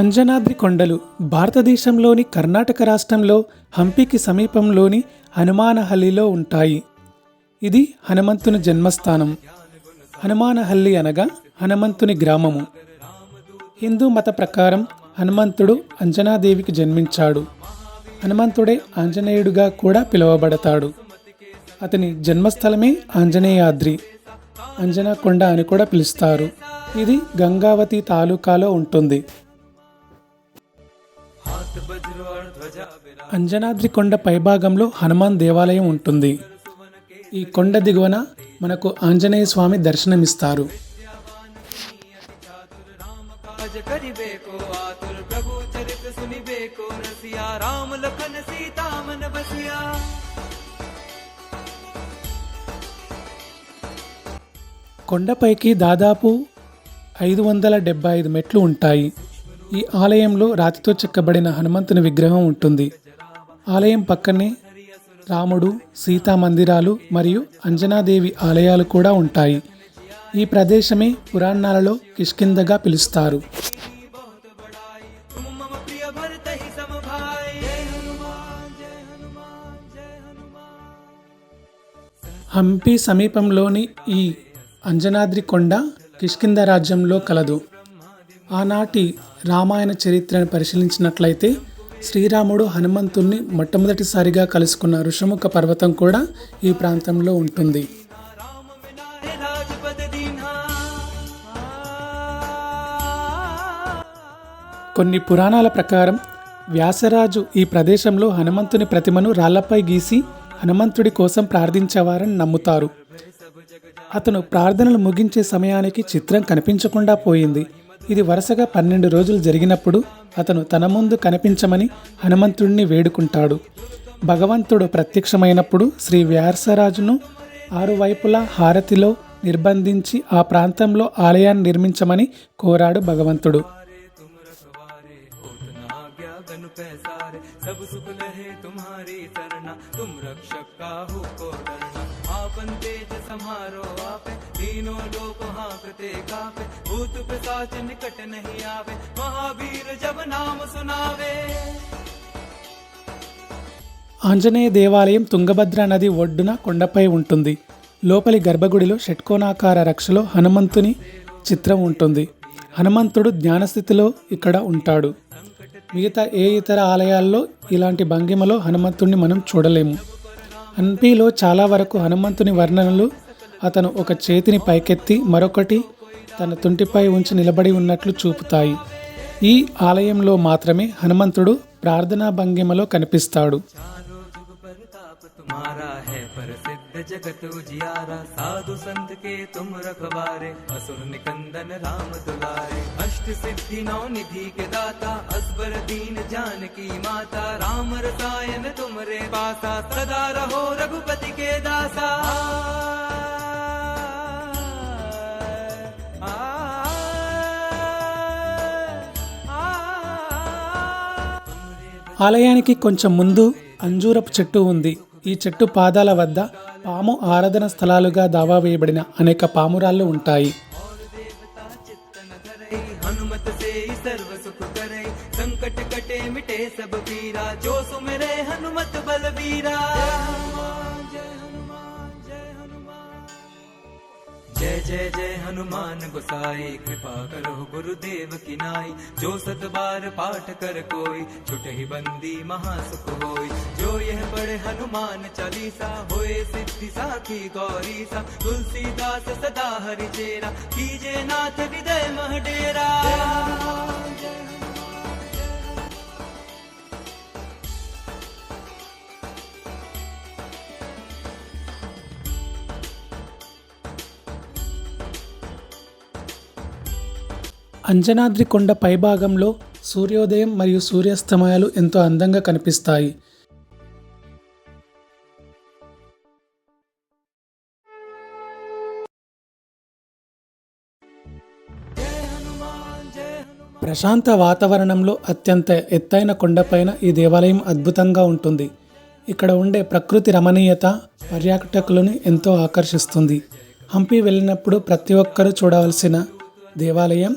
అంజనాద్రి కొండలు భారతదేశంలోని కర్ణాటక రాష్ట్రంలో హంపికి సమీపంలోని హనుమానహల్లిలో ఉంటాయి. ఇది హనుమంతుని జన్మస్థానం. హనుమానహల్లి అనగా హనుమంతుని గ్రామము. హిందూ మత ప్రకారం హనుమంతుడు అంజనాదేవికి జన్మించాడు. హనుమంతుడే ఆంజనేయుడుగా కూడా పిలువబడతాడు. అతని జన్మస్థలమే ఆంజనేయాద్రి. అంజనాకొండ అని కూడా పిలుస్తారు. ఇది గంగావతి తాలూకాలో ఉంటుంది. అంజనాద్రి కొండ పైభాగంలో హనుమాన్ దేవాలయం ఉంటుంది. ఈ కొండ దిగువన మనకు ఆంజనేయ స్వామి దర్శనమిస్తారు. కొండపైకి దాదాపు ఐదు వందల డెబ్బై ఐదు మెట్లు ఉంటాయి. ఈ ఆలయంలో రాతితో చెక్కబడిన హనుమంతుని విగ్రహం ఉంటుంది. ఆలయం పక్కనే రాముడు సీతా మందిరాలు మరియు అంజనాదేవి ఆలయాలు కూడా ఉంటాయి. ఈ ప్రదేశమే పురాణాలలో కిష్కిందగా పిలుస్తారు. హంపి సమీపంలోని ఈ అంజనాద్రి కొండ కిష్కింద రాజ్యంలో కలదు. ఆనాటి రామాయణ చరిత్రను పరిశీలించినట్లయితే శ్రీరాముడు హనుమంతుణ్ణి మొట్టమొదటిసారిగా కలుసుకున్న ఋషముఖ పర్వతం కూడా ఈ ప్రాంతంలో ఉంటుంది. కొన్ని పురాణాల ప్రకారం వ్యాసరాజు ఈ ప్రదేశంలో హనుమంతుని ప్రతిమను రాళ్ళపై గీసి హనుమంతుడి కోసం ప్రార్థించేవారని నమ్ముతారు. అతను ప్రార్థనలు ముగించే సమయానికి చిత్రం కనిపించకుండా పోయింది. ఇది వరుసగా పన్నెండు రోజులు జరిగినప్పుడు అతను తన ముందు కనిపించమని హనుమంతుడిని వేడుకుంటాడు. భగవంతుడు ప్రత్యక్షమైనప్పుడు శ్రీ వ్యాసరాజును ఆరు వైపులా హారతిలో నిర్బంధించి ఆ ప్రాంతంలో ఆలయాన్ని నిర్మించమని కోరాడు భగవంతుడు. रखवारे होत न आज्ञा गनु पैसारे सब सुख लहे तुम्हारी सरना तुम रक्षक काहू को डरना आपन तेज समारो आपे तीनों लोक हाकते कापे भूत पिशाच निकट नहीं आवे महावीर जब नाम सुनावे ఆంజనేయ దేవాలయం తుంగభద్ర నది ఒడ్డున కొండపై ఉంటుంది లోపలి గర్భగుడిలో షట్కోణాకార రక్షలో హనుమంతుని చిత్రం ఉంటుంది హనుమంతుడు జ్ఞానస్థితిలో ఇక్కడ ఉంటాడు మిగతా ఏ ఇతర ఆలయాల్లో ఇలాంటి భంగిమలో హనుమంతుణ్ణి మనం చూడలేము. హంపీలో చాలా వరకు హనుమంతుని వర్ణనలు అతను ఒక చేతిని పైకెత్తి మరొకటి తన తుంటిపై ఉంచి నిలబడి ఉన్నట్లు చూపుతాయి. ఈ ఆలయంలో మాత్రమే హనుమంతుడు ప్రార్థనా భంగిమలో కనిపిస్తాడు. चारों जुग परताप तुम्हारा है प्रसिद्ध जगत उजियारा साधु संत के तुम रखवारे असुर निकंदन राम दुलारे अष्ट सिद्धि नौ निधि के दाता असबर दीन जानकी माता राम रसायन तुमरे पासा सदा रहो रघुपति के दासा आ, आ, आ, ఆలయానికి కొంచెం ముందు అంజూరపు చెట్టు ఉంది ఈ చెట్టు పాదాల వద్ద పాము ఆరాధన స్థలాలుగా దావా వేయబడిన అనేక పామురాళ్ళు ఉంటాయి. సంకట కటే మిటే సబ్ పీరా జో సుమరే హనుమత్ బలవీరా जय जय जय हनुमान गोसाई, कृपा करो गुरुदेव की नाई। जो सत बार पाठ कर कोई, छुटे ही बंदी महासुख होई। जो यह पढ़े हनुमान चालीसा, होए सिद्धि साखी गौरी सा तुलसीदास सदा हरि चेरा, कीजे नाथ हृदय मह डेरा। అంజనాద్రి కొండ పైభాగంలో సూర్యోదయం మరియు సూర్యాస్తమయాలు ఎంతో అందంగా కనిపిస్తాయి. ప్రశాంత వాతావరణంలో అత్యంత ఎత్తైన కొండపైన ఈ దేవాలయం అద్భుతంగా ఉంటుంది. ఇక్కడ ఉండే ప్రకృతి రమణీయత పర్యాటకులను ఎంతో ఆకర్షిస్తుంది. హంపి వెళ్ళినప్పుడు ప్రతి ఒక్కరూ చూడవలసిన దేవాలయం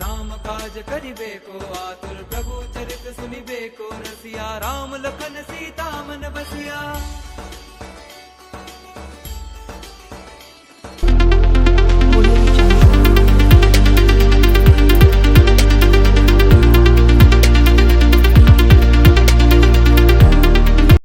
काज करिबे को आतुर प्रभु चरित सुनिबे को रसिया राम लखन सीता मन बसिया।